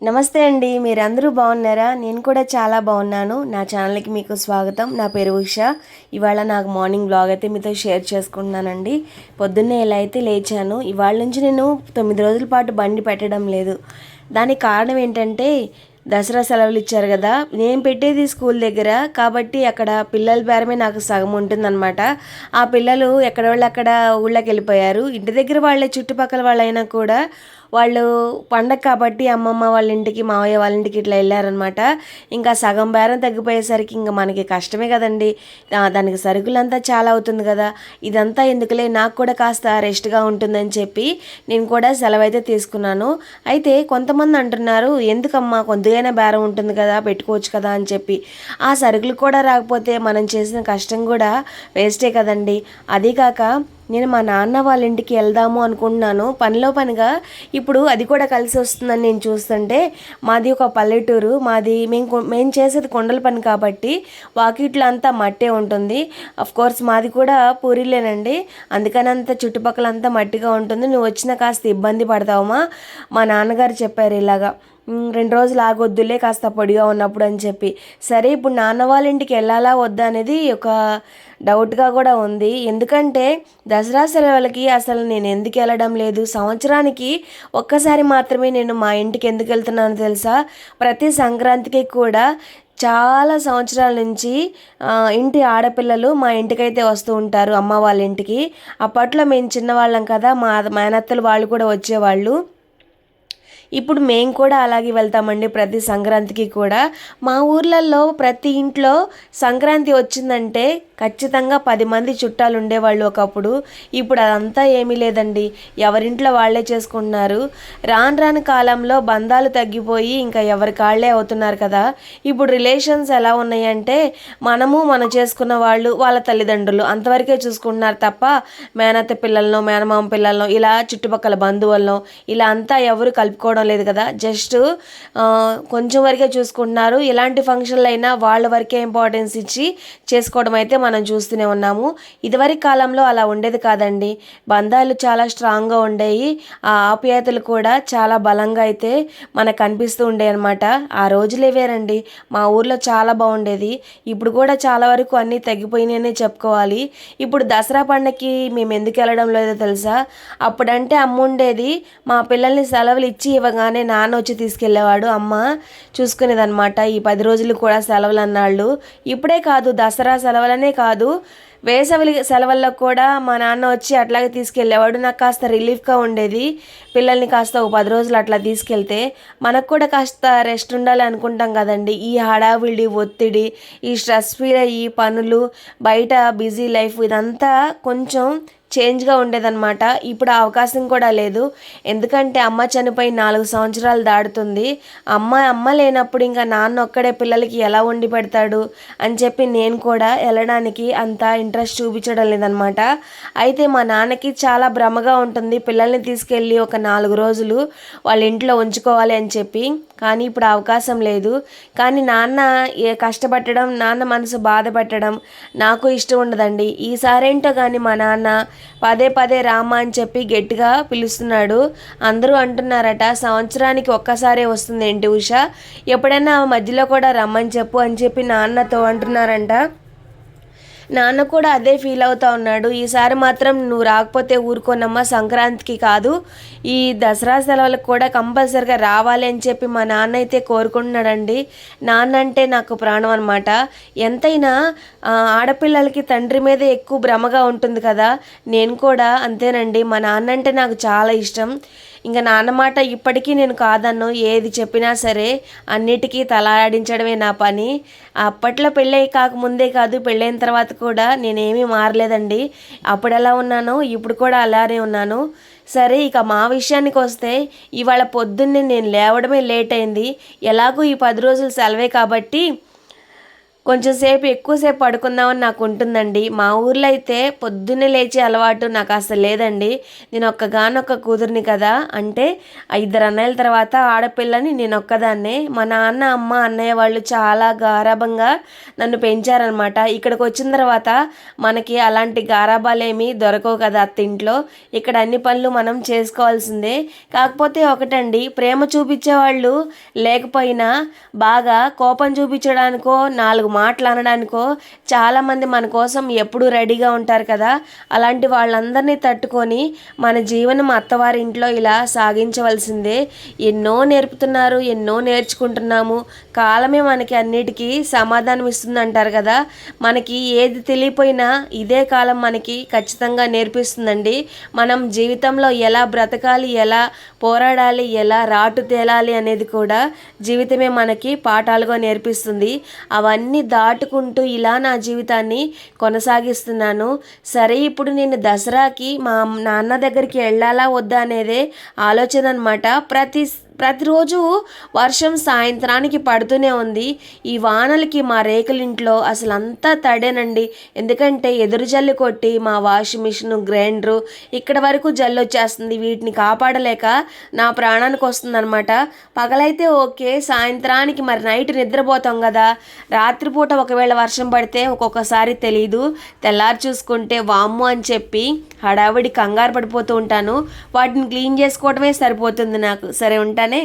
నమస్తే అండి మీరందరూ బాగున్నారా? నేను కూడా చాలా బాగున్నాను. నా ఛానల్కి మీకు స్వాగతం. నా పేరు ఉష. ఇవాళ నాకు మార్నింగ్ బ్లాగ్ అయితే మీతో షేర్ చేసుకుంటున్నానండి. పొద్దున్నే ఎలా అయితే లేచాను. ఇవాళ నుంచి నేను తొమ్మిది రోజుల పాటు బండి పెట్టడం లేదు. దానికి కారణం ఏంటంటే దసరా సెలవులు ఇచ్చారు కదా. నేను పెట్టేది స్కూల్ దగ్గర. కాబట్టి అక్కడ పిల్లల బేరమే నాకు సగం ఉంటుందన్నమాట. ఆ పిల్లలు ఎక్కడ వాళ్ళు అక్కడ ఊళ్ళోకి వెళ్ళిపోయారు. ఇంటి దగ్గర వాళ్ళే చుట్టుపక్కల వాళ్ళైనా కూడా వాళ్ళు పండగ కాబట్టి అమ్మమ్మ వాళ్ళ ఇంటికి మావయ్య వాళ్ళ ఇంటికి ఇట్లా వెళ్ళారనమాట ఇంకా సగం బేరం తగ్గిపోయేసరికి ఇంకా మనకి కష్టమే కదండి. దానికి సరుకులంతా చాలా అవుతుంది కదా. ఇదంతా ఎందుకులే? నాకు కూడా కాస్త రెస్ట్గా ఉంటుందని చెప్పి నేను కూడా సెలవు అయితే తీసుకున్నాను. అయితే కొంతమంది అంటున్నారు ఎందుకమ్మా? కొద్దిగైనా బేరం ఉంటుంది కదా పెట్టుకోవచ్చు కదా అని చెప్పి. ఆ సరుకులు కూడా రాకపోతే మనం చేసిన కష్టం కూడా వేస్టే కదండి. అదీ కాక నేను మా నాన్న వాళ్ళ ఇంటికి వెళ్దాము అనుకుంటున్నాను. పనిలో పనిగా ఇప్పుడు అది కూడా కలిసి వస్తుందని నేను చూస్తుంటే మాది ఒక పల్లెటూరు మాది మేము మేము చేసేది కొండల పని కాబట్టి వాకిట్లో అంతా మట్టే ఉంటుంది. అఫ్ కోర్స్ మాది కూడా పూరిలేనండి. అందుకని అంత చుట్టుపక్కల అంతా మట్టిగా ఉంటుంది. నువ్వు వచ్చిన కాస్త ఇబ్బంది పడతావమ్మా మా నాన్నగారు చెప్పారు ఇలాగా. రెండు రోజులు ఆగొద్దులే కాస్త పొడిగా ఉన్నప్పుడు అని చెప్పి. సరే ఇప్పుడు నాన్న వాళ్ళ ఇంటికి వెళ్ళాలా వద్దా అనేది ఒక డౌట్గా కూడా ఉంది. ఎందుకంటే దసరా సెలవులకి అసలు నేను ఎందుకు వెళ్ళడం లేదు? సంవత్సరానికి ఒక్కసారి మాత్రమే నేను మా ఇంటికి ఎందుకు వెళ్తున్నానో తెలుసా? ప్రతి సంక్రాంతికి కూడా చాలా సంవత్సరాల నుంచి ఇంటి ఆడపిల్లలు మా ఇంటికైతే వస్తూ ఉంటారు అమ్మ వాళ్ళ ఇంటికి. అప్పట్లో మేము చిన్నవాళ్ళం కదా మా మేనత్తలు వాళ్ళు కూడా వచ్చేవాళ్ళు. ఇప్పుడు మేము కూడా అలాగే వెళ్తామండి ప్రతి సంక్రాంతికి కూడా. మా ఊర్లలో ప్రతి ఇంట్లో సంక్రాంతి వచ్చిందంటే ఖచ్చితంగా పది మంది చుట్టాలు ఉండేవాళ్ళు ఒకప్పుడు. ఇప్పుడు అదంతా ఏమీ లేదండి. ఎవరింట్లో వాళ్ళే చేసుకుంటున్నారు. రాను రాను కాలంలో బంధాలు తగ్గిపోయి ఇంకా ఎవరి కాళ్ళే అవుతున్నారు కదా. ఇప్పుడు రిలేషన్స్ ఎలా ఉన్నాయంటే మనము మనం చేసుకున్న వాళ్ళు వాళ్ళ తల్లిదండ్రులు అంతవరకే చూసుకుంటున్నారు తప్ప మేనత్త పిల్లలను మేనమామ పిల్లలను ఇలా చుట్టుపక్కల బంధువులను ఇలా అంతా ఎవరు కలుపుకోవడం లేదు కదా. జస్ట్ కొంచెం వరకే చూసుకుంటున్నారు. ఎలాంటి ఫంక్షన్లు అయినా వాళ్ళ వరకే ఇంపార్టెన్స్ ఇచ్చి చేసుకోవడం అయితే మనం చూస్తూనే ఉన్నాము. ఇదివరకు కాలంలో అలా ఉండేది కాదండి. బంధాలు చాలా స్ట్రాంగ్గా ఉండేవి ఆ ఆప్యాయతలు కూడా చాలా బలంగా అయితే మనకు కనిపిస్తూ ఉండేవి అనమాట ఆ రోజులే వేరండి. మా ఊర్లో చాలా బాగుండేది. ఇప్పుడు కూడా చాలా వరకు అన్నీ తగ్గిపోయినాయనే చెప్పుకోవాలి. ఇప్పుడు దసరా పండగకి మేము ఎందుకు వెళ్ళడం లేదో తెలుసా? అప్పుడంటే అమ్మ ఉండేది. మా పిల్లల్ని సెలవులు ఇచ్చి అవ్వగానే నాన్న వచ్చి తీసుకెళ్ళేవాడు. అమ్మ చూసుకునేదన్నమాట. ఈ పది రోజులు కూడా సెలవులు అన్నాళ్ళు ఇప్పుడే కాదు దసరా సెలవులనే కాదు. వేసవి సెలవుల్లో కూడా మా నాన్న వచ్చి అట్లాగే తీసుకెళ్ళేవాడు. నాకు కాస్త రిలీఫ్గా ఉండేది. పిల్లల్ని కాస్త ఒక పది రోజులు అట్లా తీసుకెళ్తే మనకు కూడా కాస్త రెస్ట్ ఉండాలి అనుకుంటాం కదండి. ఈ హడావిడి ఒత్తిడి ఈ స్ట్రెస్ ఫీల్ అయ్యి పనులు బయట బిజీ లైఫ్ ఇదంతా కొంచెం చేంజ్గా ఉండేదన్నమాట. ఇప్పుడు ఆ అవకాశం కూడా లేదు. ఎందుకంటే అమ్మ చనిపోయి నాలుగు సంవత్సరాలు దాడుతుంది అమ్మ అమ్మ లేనప్పుడు ఇంకా నాన్న ఒక్కడే పిల్లలకి ఎలా వండి పెడతాడు అని చెప్పి నేను కూడా వెళ్ళడానికి అంత ఇంట్రెస్ట్ చూపించడం లేదనమాట అయితే మా నాన్నకి చాలా భ్రమగా ఉంటుంది. పిల్లల్ని తీసుకెళ్ళి ఒక నాలుగు రోజులు వాళ్ళ ఇంట్లో ఉంచుకోవాలి అని చెప్పి. కానీ ఇప్పుడు అవకాశం లేదు. కానీ నాన్న ఏ కష్టపట్టడం నాన్న మనసు బాధపెట్టడం నాకు ఇష్టం ఉండదండి. ఈసారేంటో కానీ మా నాన్న పదే పదే రామా అని చెప్పి గట్టిగా పిలుస్తున్నాడు. అందరూ అంటున్నారట సంవత్సరానికి ఒక్కసారే వస్తుంది ఏంటి ఉష? ఎప్పుడైనా మధ్యలో కూడా రమ్మని చెప్పు అని చెప్పి నాన్నతో అంటున్నారంట. నాన్న కూడా అదే ఫీల్ అవుతా ఉన్నాడు. ఈసారి మాత్రం నువ్వు రాకపోతే ఊరుకోనమ్మా సంక్రాంతికి కాదు. ఈ దసరా సెలవులకు కూడా కంపల్సరిగా రావాలి అని చెప్పి మా నాన్న అయితే కోరుకుంటున్నాడండి. నాన్న అంటే నాకు ప్రాణం అనమాట ఎంతైనా ఆడపిల్లలకి తండ్రి మీద ఎక్కువ భ్రమగా ఉంటుంది కదా. నేను కూడా అంతేనండి. మా నాన్న అంటే నాకు చాలా ఇష్టం. ఇంకా నాన్న మాట ఇప్పటికీ నేను కాదన్ను. ఏది చెప్పినా సరే అన్నిటికీ తలాడించడమే నా పని. అప్పట్లో పెళ్ళై కాకముందే కాదు పెళ్ళైన తర్వాత కూడా నేనేమీ మారలేదండి. అప్పుడు ఎలా ఉన్నానో ఇప్పుడు కూడా అలానే ఉన్నాను. సరే ఇక మా విషయానికి వస్తే ఇవాళ పొద్దున్నే నేను లేవడమే లేట్ అయింది. ఎలాగో ఈ పది రోజులు సెలవే కాబట్టి కొంచెం సేపు ఎక్కువసేపు పడుకుందామని నాకు ఉంటుందండి. మా ఊర్లో అయితే పొద్దున్నే లేచే అలవాటు నాకు అసలు లేదండి. నేను ఒక్కగానొక్క కూతుర్ని కదా. అంటే ఇద్దరు అన్నయ్యల తర్వాత ఆడపిల్లని నేను ఒక్కదాన్నే. మా నాన్న అమ్మ అన్నయ్య వాళ్ళు చాలా గారాభంగా నన్ను పెంచారనమాట ఇక్కడికి వచ్చిన తర్వాత మనకి అలాంటి గారాబాలేమీ దొరకవు కదా అత్తింట్లో ఇక్కడ అన్ని పనులు మనం చేసుకోవాల్సిందే. కాకపోతే ఒకటండి ప్రేమ చూపించే వాళ్ళు లేకపోయినా బాగా కోపం చూపించడానికో నాలుగు మాటలు అనడానికో చాలామంది మన కోసం ఎప్పుడూ రెడీగా ఉంటారు కదా. అలాంటి వాళ్ళందరినీ తట్టుకొని మన జీవనం అత్తవారి ఇంట్లో ఇలా సాగించవలసిందే. ఎన్నో నేర్పుతున్నారు ఎన్నో నేర్చుకుంటున్నాము. కాలమే మనకి అన్నిటికీ సమాధానం ఇస్తుంది అంటారు కదా. మనకి ఏది తెలియపోయినా ఇదే కాలం మనకి ఖచ్చితంగా నేర్పిస్తుందండి. మనం జీవితంలో ఎలా బ్రతకాలి ఎలా పోరాడాలి ఎలా రాటు తేలాలి అనేది కూడా జీవితమే మనకి పాఠాలుగా నేర్పిస్తుంది. అవన్నీ దాటుకుంటూ ఇలా నా జీవితాన్ని కొనసాగిస్తున్నాను. సరే ఇప్పుడు నేను దసరాకి మా నాన్న దగ్గరికి వెళ్ళాలా వద్దా అనేదే ఆలోచన అనమాట ప్రతి ప్రతిరోజు వర్షం సాయంత్రానికి పడుతూనే ఉంది. ఈ వానలకి మా రేకులింట్లో అసలు అంతా తడేనండి. ఎందుకంటే ఎదురు జల్లు కొట్టి మా వాషింగ్ మిషన్ గ్రైండరు ఇక్కడ వరకు జల్లు వచ్చేస్తుంది. వీటిని కాపాడలేక నా ప్రాణానికి వస్తుందన్నమాట. పగలైతే ఓకే సాయంత్రానికి మరి నైట్ నిద్రపోతాం కదా. రాత్రిపూట ఒకవేళ వర్షం పడితే ఒక్కొక్కసారి తెలీదు. తెల్లారి చూసుకుంటే వామ్ము అని చెప్పి హడావిడి కంగారు పడిపోతూ ఉంటాను. వాటిని క్లీన్ చేసుకోవడమే సరిపోతుంది నాకు. సరే ఉంటాను అలానే